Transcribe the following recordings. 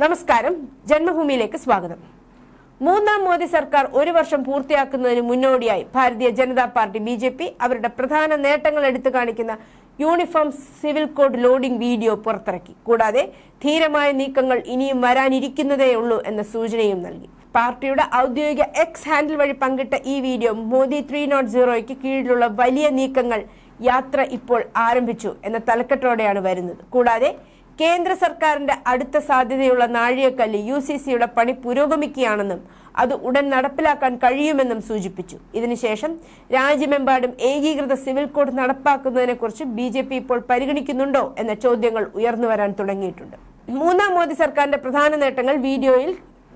നമസ്കാരം. ജന്മഭൂമിയിലേക്ക് സ്വാഗതം. മൂന്നാം മോദി സർക്കാർ ഒരു വർഷം പൂർത്തിയാക്കുന്നതിന് മുന്നോടിയായി Bharatiya Janata Party B J P അവരുടെ പ്രധാന നേട്ടങ്ങൾ എടുത്തു കാണിക്കുന്ന uniform civil code loading video പുറത്തിറക്കി. കൂടാതെ ധീരമായ നീക്കങ്ങൾ ഇനിയും വരാനിരിക്കുന്നതേ ഉള്ളൂ എന്ന സൂചനയും നൽകി. പാർട്ടിയുടെ ഔദ്യോഗിക എക്സ് ഹാൻഡിൽ വഴി പങ്കിട്ട ഈ വീഡിയോ മോദി ത്രീ നോട്ട് സീറോയ്ക്ക് കീഴിലുള്ള വലിയ നീക്കങ്ങൾ യാത്ര ഇപ്പോൾ ആരംഭിച്ചു എന്ന തലക്കെട്ടോടെയാണ് വരുന്നത്. കൂടാതെ കേന്ദ്ര സർക്കാരിന്റെ അടുത്ത സാധ്യതയുള്ള നാഴികക്കല്ല് യു സി സിയുടെ പണി പുരോഗമിക്കുകയാണെന്നും അത് ഉടൻ നടപ്പിലാക്കാൻ കഴിയുമെന്നും സൂചിപ്പിച്ചു. ഇതിനുശേഷം രാജ്യമെമ്പാടും ഏകീകൃത സിവിൽ കോഡ് നടപ്പാക്കുന്നതിനെക്കുറിച്ച് ബി ജെ പി ഇപ്പോൾ പരിഗണിക്കുന്നുണ്ടോ എന്ന ചോദ്യങ്ങൾ ഉയർന്നു വരാൻ തുടങ്ങിയിട്ടുണ്ട്. മൂന്നാം മോദി സർക്കാരിന്റെ പ്രധാന നേട്ടങ്ങൾ വീഡിയോയിൽ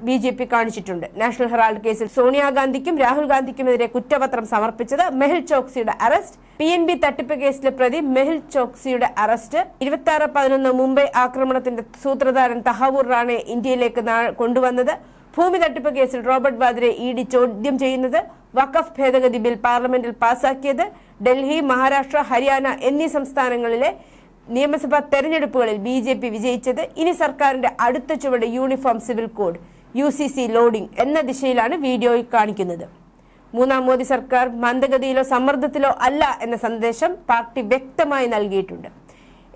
ബി ജെ പി കാണിച്ചിട്ടുണ്ട്. നാഷണൽ ഹെറാൾഡ് കേസിൽ സോണിയാഗാന്ധിക്കും രാഹുൽ ഗാന്ധിക്കുമെതിരെ കുറ്റപത്രം സമർപ്പിച്ചത് മെഹുൽ ചോക്സിയുടെ അറസ്റ്റ്. പി എൻ ബി തട്ടിപ്പ് കേസിലെ പ്രതി മെഹുൽ ചോക്സിയുടെ അറസ്റ്റ്. ഇരുപത്തി ആറ് പതിനൊന്ന് മുംബൈ ആക്രമണത്തിന്റെ സൂത്രധാരൻ തഹാവൂർ റാണെ ഇന്ത്യയിലേക്ക് കൊണ്ടുവന്നത്. ഭൂമി തട്ടിപ്പ് കേസിൽ റോബർട്ട് വാദ്രെ ഇ ഡി ചോദ്യം ചെയ്യുന്നത്. വഖഫ് ഭേദഗതി ബിൽ പാർലമെന്റിൽ പാസാക്കിയത്. ഡൽഹി മഹാരാഷ്ട്ര ഹരിയാന എന്നീ സംസ്ഥാനങ്ങളിലെ നിയമസഭാ തെരഞ്ഞെടുപ്പുകളിൽ ബി ജെ പി വിജയിച്ചത്. ഇനി സർക്കാരിന്റെ അടുത്ത ചുവട് uniform civil code. U C C loading എന്ന ദിശയിലാണ് വീഡിയോ കാണിക്കുന്നത്. മൂന്നാം മോദി സർക്കാർ മന്ദഗതിയിലോ സമ്മർദ്ദത്തിലോ അല്ല എന്ന സന്ദേശം പാർട്ടി വ്യക്തമായി നൽകിയിട്ടുണ്ട്.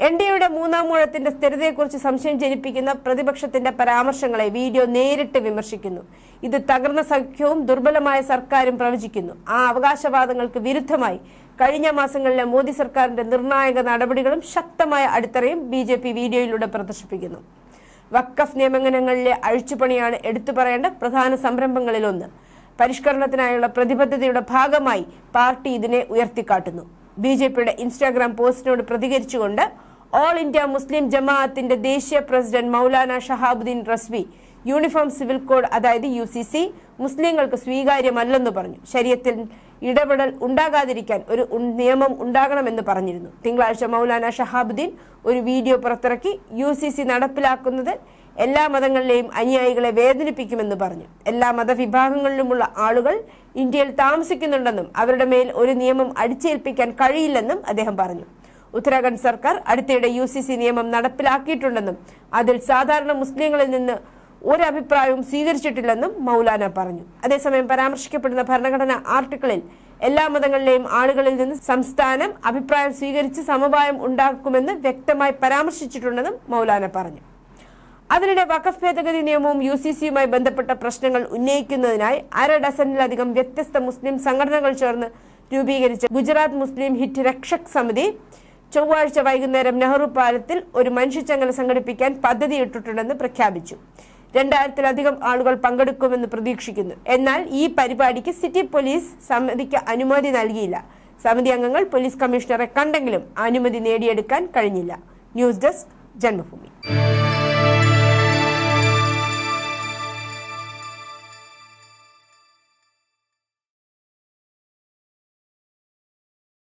എൻ ഡി എയുടെ മൂന്നാം മൂഴത്തിന്റെ സ്ഥിരതയെക്കുറിച്ച് സംശയം ജനിപ്പിക്കുന്ന പ്രതിപക്ഷത്തിന്റെ പരാമർശങ്ങളെ വീഡിയോ നേരിട്ട് വിമർശിക്കുന്നു. ഇത് തകർന്ന സഖ്യവും ദുർബലമായ സർക്കാരും പ്രവചിക്കുന്നു. ആ അവകാശവാദങ്ങൾക്ക് വിരുദ്ധമായി കഴിഞ്ഞ മാസങ്ങളിലെ മോദി സർക്കാരിന്റെ നിർണായക നടപടികളും ശക്തമായ അടിത്തറയും ബി വീഡിയോയിലൂടെ പ്രദർശിപ്പിക്കുന്നു. വക്കഫ് നിയമനങ്ങളിലെ അഴിച്ചുപണിയാണ് എടുത്തു പറയേണ്ട പ്രധാന സംരംഭങ്ങളിലൊന്ന്. പരിഷ്കരണത്തിനായുള്ള പ്രതിബദ്ധതയുടെ ഭാഗമായി പാർട്ടി ഇതിനെ ഉയർത്തിക്കാട്ടുന്നു. ബി ജെ പിയുടെ ഇൻസ്റ്റാഗ്രാം പോസ്റ്റിനോട് പ്രതികരിച്ചുകൊണ്ട് ഓൾ ഇന്ത്യ മുസ്ലിം ജമാഅത്തിന്റെ ദേശീയ president Maulana Shahabuddin Razvi uniform civil code അതായത് യു സി സി മുസ്ലിങ്ങൾക്ക് സ്വീകാര്യമല്ലെന്ന് പറഞ്ഞു. ശരീരത്തിൽ ഇടപെടൽ ഉണ്ടാകാതിരിക്കാൻ ഒരു നിയമം ഉണ്ടാകണമെന്ന് പറഞ്ഞിരുന്നു. തിങ്കളാഴ്ച മൗലാന ഷഹാബുദ്ദീൻ ഒരു വീഡിയോ പുറത്തിറക്കി യു സി സി നടപ്പിലാക്കുന്നത് എല്ലാ മതങ്ങളിലെയും അനുയായികളെ വേദനിപ്പിക്കുമെന്ന് പറഞ്ഞു. എല്ലാ മതവിഭാഗങ്ങളിലുമുള്ള ആളുകൾ ഇന്ത്യയിൽ താമസിക്കുന്നുണ്ടെന്നും അവരുടെ മേൽ ഒരു നിയമം അടിച്ചേൽപ്പിക്കാൻ കഴിയില്ലെന്നും അദ്ദേഹം പറഞ്ഞു. ഉത്തരാഖണ്ഡ് സർക്കാർ അടുത്തിടെ യു നിയമം നടപ്പിലാക്കിയിട്ടുണ്ടെന്നും അതിൽ സാധാരണ മുസ്ലിങ്ങളിൽ നിന്ന് ഒരു അഭിപ്രായവും സ്വീകരിച്ചിട്ടില്ലെന്നും മൗലാന പറഞ്ഞു. അതേസമയം പരാമർശിക്കപ്പെടുന്ന ഭരണഘടന ആർട്ടിക്കിളിൽ എല്ലാ മതങ്ങളിലെയും ആളുകളിൽ നിന്ന് സംസ്ഥാനം അഭിപ്രായം സ്വീകരിച്ച് സമവായം ഉണ്ടാക്കുമെന്ന് വ്യക്തമായി പരാമർശിച്ചിട്ടുണ്ടെന്നും മൗലാന പറഞ്ഞു. അതിനിടെ വഖഫ് ഭേദഗതി നിയമവും യു സി സിയുമായി ബന്ധപ്പെട്ട പ്രശ്നങ്ങൾ ഉന്നയിക്കുന്നതിനായി അര ഡസനിലധികം വ്യത്യസ്ത മുസ്ലിം സംഘടനകൾ ചേർന്ന് രൂപീകരിച്ച ഗുജറാത്ത് മുസ്ലിം ഹിറ്റ് രക്ഷക് സമിതി ചൊവ്വാഴ്ച വൈകുന്നേരം നെഹ്റു പാലത്തിൽ ഒരു മനുഷ്യച്ചങ്ങല സംഘടിപ്പിക്കാൻ പദ്ധതിയിട്ടിട്ടുണ്ടെന്ന് പ്രഖ്യാപിച്ചു. രണ്ടായിരത്തിലധികം ആളുകൾ പങ്കെടുക്കുമെന്ന് പ്രതീക്ഷിക്കുന്നു. എന്നാൽ ഈ പരിപാടിക്ക് സിറ്റി പോലീസ് സമിതിക്ക് അനുമതി നൽകിയില്ല. സമിതി അംഗങ്ങൾ പോലീസ് കമ്മീഷണറെ കണ്ടെങ്കിലും അനുമതി നേടിയെടുക്കാൻ കഴിഞ്ഞില്ല. News desk Janmabhumi.